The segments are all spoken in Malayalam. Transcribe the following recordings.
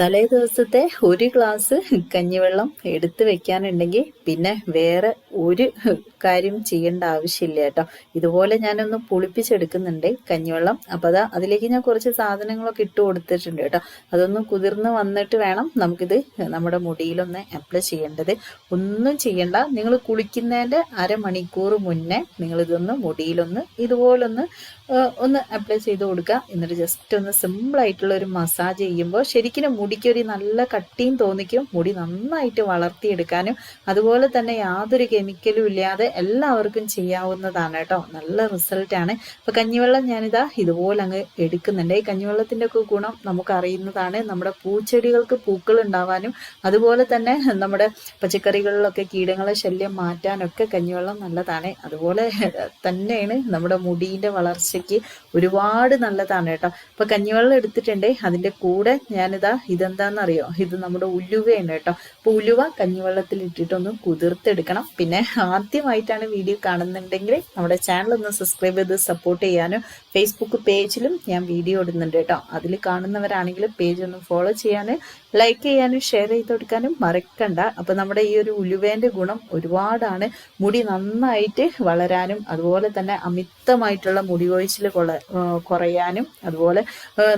തലേ ദിവസത്തെ ഒരു ഗ്ലാസ് കഞ്ഞിവെള്ളം എടുത്തു വെക്കാനുണ്ടെങ്കിൽ പിന്നെ വേറെ ഒരു കാര്യം ചെയ്യേണ്ട ആവശ്യമില്ല കേട്ടോ. ഇതുപോലെ ഞാനൊന്ന് പുളിപ്പിച്ചെടുക്കുന്നുണ്ട് കഞ്ഞിവെള്ളം. അപ്പോൾ അതാ അതിലേക്ക് ഞാൻ കുറച്ച് സാധനങ്ങളൊക്കെ ഇട്ട് കൊടുത്തിട്ടുണ്ട് കേട്ടോ. അതൊന്ന് കുതിർന്ന് വന്നിട്ട് വേണം നമുക്കിത് നമ്മുടെ മുടിയിലൊന്ന് അപ്ലൈ ചെയ്യേണ്ടത്. ഒന്നും ചെയ്യണ്ട. നിങ്ങൾ കുളിക്കുന്നതിന്റെ അരമണിക്കൂർ മുന്നേ നിങ്ങളിതൊന്ന് മുടിയിലൊന്ന് ഇതുപോലൊന്ന് ഒന്ന് അപ്ലൈ ചെയ്ത് കൊടുക്കുക എന്നിട്ട് ജസ്റ്റ് ഒന്ന് സിമ്പിൾ ആയിട്ടുള്ള ഒരു മസാജ് ചെയ്യുമ്പോൾ ശരിക്കും മുടിക്കൊരു നല്ല കട്ടിയും തോന്നിക്കും. മുടി നന്നായിട്ട് വളർത്തിയെടുക്കാനും അതുപോലെ തന്നെ യാതൊരു കെമിക്കലും ഇല്ലാതെ എല്ലാവർക്കും ചെയ്യാവുന്നതാണ് കേട്ടോ. നല്ല റിസൾട്ട് ആണ്. അപ്പൊ കഞ്ഞിവെള്ളം ഞാനിതാ ഇതുപോലെ അങ്ങ് എടുക്കുന്നുണ്ട്. ഈ കഞ്ഞിവെള്ളത്തിന്റെ ഒക്കെ ഗുണം നമുക്ക് അറിയുന്നതാണ്. നമ്മുടെ പൂച്ചെടികൾക്ക് പൂക്കൾ ഉണ്ടാവാനും അതുപോലെ തന്നെ നമ്മുടെ പച്ചക്കറികളിലൊക്കെ കീടങ്ങളെ ശല്യം മാറ്റാനൊക്കെ കഞ്ഞിവെള്ളം നല്ലതാണ്. അതുപോലെ തന്നെയാണ് നമ്മുടെ മുടീന്റെ വളർച്ചയ്ക്ക് ഒരുപാട് നല്ലതാണ് കേട്ടോ. അപ്പൊ കഞ്ഞിവെള്ളം എടുത്തിട്ടുണ്ട് അതിന്റെ കൂടെ ഞാനിതാ ഇതെന്താണെന്നറിയോ ഇത് നമ്മുടെ ഉലുവയാണ് കേട്ടോ. അപ്പൊ ഉലുവ കഞ്ഞിവെള്ളത്തിൽ ഇട്ടിട്ടൊന്ന് കുതിർത്തെടുക്കണം. പിന്നെ ആദ്യമായിട്ടാണ് വീഡിയോ കാണുന്നുണ്ടെങ്കിൽ നമ്മുടെ ചാനൽ ഒന്ന് സബ്സ്ക്രൈബ് ചെയ്ത് സപ്പോർട്ട് ചെയ്യാനും ഫേസ്ബുക്ക് പേജിലും ഞാൻ വീഡിയോ ഇടുന്നുണ്ട് കേട്ടോ. അതിൽ കാണുന്നവരാണെങ്കിൽ പേജ് ഒന്ന് ഫോളോ ചെയ്യാനും ലൈക്ക് ചെയ്യാനും ഷെയർ ചെയ്ത് കൊടുക്കാനും മറക്കണ്ട. അപ്പൊ നമ്മുടെ ഈ ഒരു ഉലുവേന്റെ ഗുണം ഒരുപാടാണ്. മുടി നന്നായിട്ട് വളരാനും അതുപോലെ തന്നെ അമിതമായിട്ടുള്ള മുടി കൊഴിച്ചിൽ കൊള കുറയാനും അതുപോലെ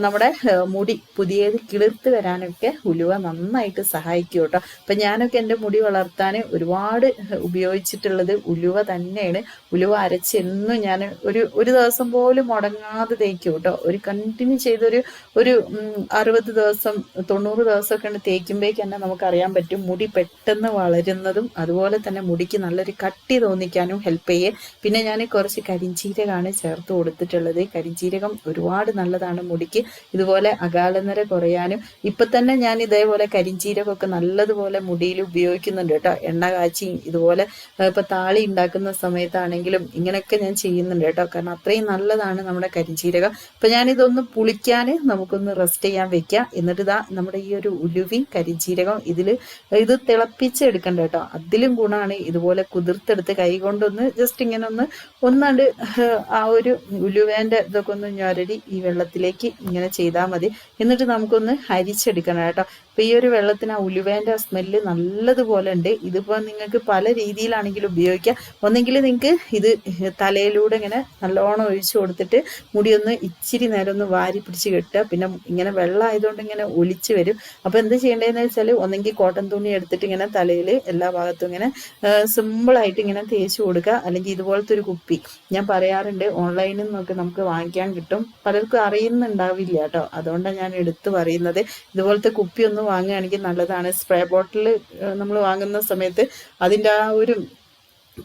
നമ്മുടെ മുടി പുതിയത് കിളിർത്ത് വരാനൊക്കെ ഉലുവ നന്നായിട്ട് സഹായിക്കും കേട്ടോ. അപ്പം ഞാനൊക്കെ എന്റെ മുടി വളർത്താൻ ഒരുപാട് ഉപയോഗിച്ചിട്ടുള്ളത് ഉലുവ തന്നെയാണ്. ഉലുവ അരച്ച് എന്നും ഞാൻ ഒരു ഒരു ദിവസം പോലും മുടങ്ങാതെ തേക്കും കേട്ടോ. ഒരു കണ്ടിന്യൂ ചെയ്തൊരു ഒരു അറുപത് ദിവസം തൊണ്ണൂറ് ദിവസമൊക്കെ ഉണ്ട് തേക്കുമ്പോഴേക്ക് തന്നെ നമുക്കറിയാൻ പറ്റും മുടി പെട്ടെന്ന് വളരുന്നതും അതുപോലെ തന്നെ മുടിക്ക് നല്ലൊരു കട്ടി തോന്നിക്കാനും ഹെൽപ്പ് ചെയ്യേ. പിന്നെ ഞാൻ കുറച്ച് കരിഞ്ചീരകമാണ് ചേർത്ത് കൊടുത്തിട്ടുള്ളത്. കരിഞ്ചീരകം ഒരുപാട് നല്ലതാണ് മുടിക്ക്. ഇതുപോലെ അകാലനര കുറയാനും. ഇപ്പൊ തന്നെ ഞാൻ ഇതേപോലെ കരിഞ്ചീരകമൊക്കെ നല്ലതുപോലെ മുടിയിൽ ഉപയോഗിക്കുന്നുണ്ട് കേട്ടോ. എണ്ണ കാച്ചി ഇതുപോലെ ഇപ്പൊ താളി ഉണ്ടാക്കുന്ന സമയത്താണെങ്കിലും ഇങ്ങനെയൊക്കെ ഞാൻ ചെയ്യുന്നുണ്ട് കേട്ടോ. കാരണം അത്രയും നല്ലതാണ് നമ്മുടെ കരിഞ്ചീരകം. അപ്പൊ ഞാനിതൊന്ന് പുളിക്കാന് നമുക്കൊന്ന് റെസ്റ്റ് ചെയ്യാൻ വെക്കാം. എന്നിട്ട് ഇതാ നമ്മുടെ ഈ ഒരു ഉലുവി കരിഞ്ചീരകം ഇതിൽ ഇത് തിളപ്പിച്ചെടുക്കണ്ട കേട്ടോ. അതിലും ഗുണമാണ് ഇതുപോലെ കുതിർത്തെടുത്ത് കൈ കൊണ്ടൊന്ന് ജസ്റ്റ് ഇങ്ങനെ ഒന്ന് ഒന്നാണ്ട് ആ ഒരു ഉലുവേന്റെ ഇതൊക്കെ ഒന്ന് ഞൊരടി ഈ വെള്ളത്തിലേക്ക് ഇങ്ങനെ ചെയ്താൽ മതി. എന്നിട്ട് നമുക്കൊന്ന് അരിച്ചെടുക്കണം കേട്ടോ. അപ്പൊ ഈ ഒരു വെള്ളത്തിന് ആ ഉലുവേന്റെ സ്മെല്ല് നല്ലതുപോലെ ഉണ്ട് ഇതിപ്പോ നിങ്ങൾക്ക് പല രീതിയിലാണെങ്കിലും ഉപയോഗിക്കാം. ഒന്നെങ്കിൽ നിങ്ങൾക്ക് ഇത് തലയിലൂടെ ഇങ്ങനെ നല്ലോണം ഒഴിച്ചു കൊടുത്തിട്ട് മുടി ഒന്ന് ഇച്ചിരി നേരം ഒന്ന് വാരി പിടിച്ച് കെട്ടുക. പിന്നെ ഇങ്ങനെ വെള്ളം ആയതുകൊണ്ട് ഇങ്ങനെ ഒലിച്ച് വരും. അപ്പൊ എന്ത് ചെയ്യേണ്ടതെന്ന് വെച്ചാൽ ഒന്നെങ്കിൽ കോട്ടൺ തുണി എടുത്തിട്ട് ഇങ്ങനെ തലയിൽ എല്ലാ ഭാഗത്തും ഇങ്ങനെ സിമ്പിൾ ആയിട്ട് ഇങ്ങനെ തേച്ച് കൊടുക്കുക. അല്ലെങ്കിൽ ഇതുപോലത്തെ ഒരു കുപ്പി. ഞാൻ പറയാറുണ്ട് ഓൺലൈനിൽ നിന്നൊക്കെ നമുക്ക് വാങ്ങിക്കാൻ കിട്ടും. പലർക്കും അറിയുന്നുണ്ടാവില്ല കേട്ടോ. അതുകൊണ്ടാണ് ഞാൻ എടുത്തു പറയുന്നത്. ഇതുപോലത്തെ കുപ്പി ഒന്ന് വാങ്ങുകയാണെങ്കിൽ നല്ലതാണ്. സ്പ്രേ ബോട്ടിൽ നമ്മൾ വാങ്ങുന്ന സമയത്ത് അതിന്റെ ആ ഒരു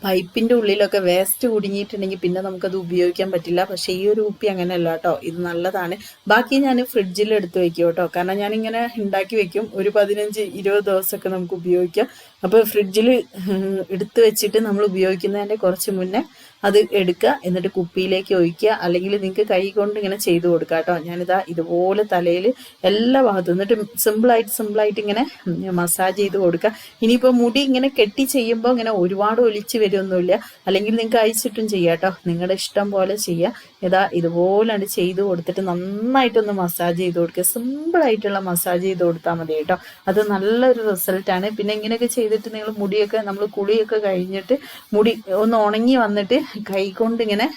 പൈപ്പിന്റെ ഉള്ളിലൊക്കെ വേസ്റ്റ് കുടുങ്ങിയിട്ടുണ്ടെങ്കിൽ പിന്നെ നമുക്കത് ഉപയോഗിക്കാൻ പറ്റില്ല. പക്ഷെ ഈ ഒരു ഉപ്പി അങ്ങനെയല്ല കേട്ടോ. ഇത് നല്ലതാണ്. ബാക്കി ഞാൻ ഫ്രിഡ്ജിൽ എടുത്ത് വെക്കും കേട്ടോ. കാരണം ഞാനിങ്ങനെ ഉണ്ടാക്കി വെക്കും. ഒരു പതിനഞ്ച് ഇരുപത് ദിവസമൊക്കെ നമുക്ക് ഉപയോഗിക്കാം. അപ്പോൾ ഫ്രിഡ്ജിൽ എടുത്ത് വെച്ചിട്ട് നമ്മൾ ഉപയോഗിക്കുന്നതിന്റെ കുറച്ച് മുന്നേ അത് എടുക്കുക. എന്നിട്ട് കുപ്പിയിലേക്ക് ഒഴിക്കുക. അല്ലെങ്കിൽ നിങ്ങൾക്ക് കൈ കൊണ്ട് ഇങ്ങനെ ചെയ്ത് കൊടുക്കുക കേട്ടോ. ഞാനിതാ ഇതുപോലെ തലയിൽ എല്ലാ ഭാഗത്തും എന്നിട്ട് സിമ്പിളായിട്ട് സിമ്പിളായിട്ട് ഇങ്ങനെ മസാജ് ചെയ്ത് കൊടുക്കുക. ഇനിയിപ്പോൾ മുടി ഇങ്ങനെ കെട്ടി ചെയ്യുമ്പോൾ ഇങ്ങനെ ഒരുപാട് ഒലിച്ച് വരുമൊന്നുമില്ല അല്ലെങ്കിൽ നിങ്ങൾക്ക് അയച്ചിട്ടും ചെയ്യാം കേട്ടോ. നിങ്ങളുടെ ഇഷ്ടം പോലെ ചെയ്യുക ഇതാ ഇതുപോലാണ് ചെയ്ത് കൊടുത്തിട്ട് നന്നായിട്ടൊന്ന് മസാജ് ചെയ്ത് കൊടുക്കുക സിമ്പിളായിട്ടുള്ള മസാജ് ചെയ്ത് കൊടുത്താൽ മതി കേട്ടോ. അത് നല്ലൊരു റിസൾട്ടാണ് പിന്നെ ഇങ്ങനെയൊക്കെ ചെയ്തിട്ട് നിങ്ങൾ മുടിയൊക്കെ നമ്മൾ കുളിയൊക്കെ കഴിഞ്ഞിട്ട് മുടി ഒന്ന് ഉണങ്ങി വന്നിട്ട് കൈ കൊണ്ട് ഇങ്ങനെ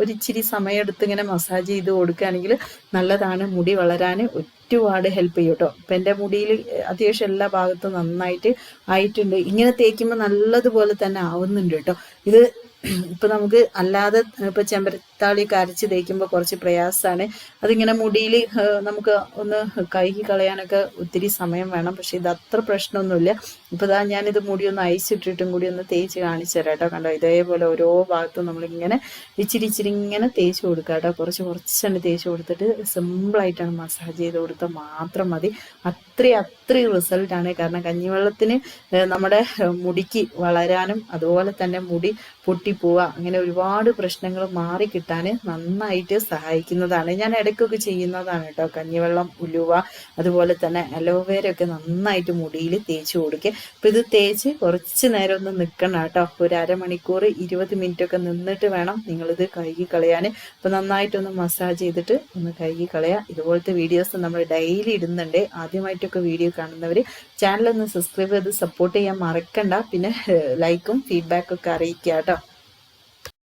ഒരിച്ചിരി സമയം എടുത്ത് ഇങ്ങനെ മസാജ് ചെയ്ത് കൊടുക്കുകയാണെങ്കിൽ നല്ലതാണ്. മുടി വളരാൻ ഒരുപാട് ഹെൽപ്പ് ചെയ്യും കേട്ടോ അപ്പം എന്റെ മുടിയിൽ അത്യാവശ്യം എല്ലാ ഭാഗത്തും നന്നായിട്ട് ആയിട്ടുണ്ട്. ഇങ്ങനെ തേക്കുമ്പോൾ നല്ലതുപോലെ തന്നെ ആവുന്നുണ്ട് കേട്ടോ ഇത് ഇപ്പൊ നമുക്ക് അല്ലാതെ ഇപ്പൊ ചെമ്പരത്താളി കരച്ച് തേക്കുമ്പോൾ കുറച്ച് പ്രയാസമാണ് അതിങ്ങനെ മുടിയിൽ നമുക്ക് ഒന്ന് കഴുകി കളയാനൊക്കെ ഒത്തിരി സമയം വേണം. പക്ഷെ ഇത് അത്ര പ്രശ്നമൊന്നുമില്ല. ഇപ്പൊ ഇതാ ഞാനിത് മുടി ഒന്ന് അയച്ചിട്ടിട്ടും കൂടി ഒന്ന് തേച്ച് കാണിച്ചു തരാം കേട്ടോ. കണ്ടോ? ഇതേപോലെ ഓരോ ഭാഗത്തും നമ്മളിങ്ങനെ ഇച്ചിരി ഇച്ചിരി ഇങ്ങനെ തേച്ച് കൊടുക്കുക കേട്ടോ. കുറച്ച് കുറച്ചാണ് തേച്ച് കൊടുത്തിട്ട് സിമ്പിളായിട്ടാണ് മസാജ് ചെയ്ത് കൊടുത്താൽ മാത്രം മതി. അത്രയും അത്രയും റിസൾട്ടാണ്. കാരണം കഞ്ഞിവെള്ളത്തിന് നമ്മുടെ മുടിക്ക് വളരാനും അതുപോലെ തന്നെ മുടി പൊട്ടി പൊട്ടിപ്പോവുക അങ്ങനെ ഒരുപാട് പ്രശ്നങ്ങൾ മാറി കിട്ടാൻ നന്നായിട്ട് സഹായിക്കുന്നതാണ്. ഞാൻ ഇടയ്ക്കൊക്കെ ചെയ്യുന്നതാണ് കേട്ടോ. കഞ്ഞിവെള്ളം ഉലുവ അതുപോലെ തന്നെ അലോവേര ഒക്കെ നന്നായിട്ട് മുടിയിൽ തേച്ച് കൊടുക്കുക. അപ്പം ഇത് തേച്ച് കുറച്ച് നേരം ഒന്ന് നിൽക്കണം കേട്ടോ. ഒരു അരമണിക്കൂർ ഇരുപത് മിനിറ്റ് ഒക്കെ നിന്നിട്ട് വേണം നിങ്ങളിത് കഴുകി കളയാൻ അപ്പം നന്നായിട്ടൊന്ന് മസാജ് ചെയ്തിട്ട് ഒന്ന് കഴുകി കളയാം. ഇതുപോലത്തെ വീഡിയോസ് നമ്മൾ ഡെയിലി ഇടുന്നുണ്ട്. ആദ്യമായിട്ടൊക്കെ വീഡിയോ കാണുന്നവർ ചാനൽ ഒന്ന് സബ്സ്ക്രൈബ് ചെയ്ത് സപ്പോർട്ട് ചെയ്യാൻ മറക്കണ്ട. പിന്നെ ലൈക്കും ഫീഡ്ബാക്കും ഒക്കെ അറിയിക്കുക കേട്ടോ.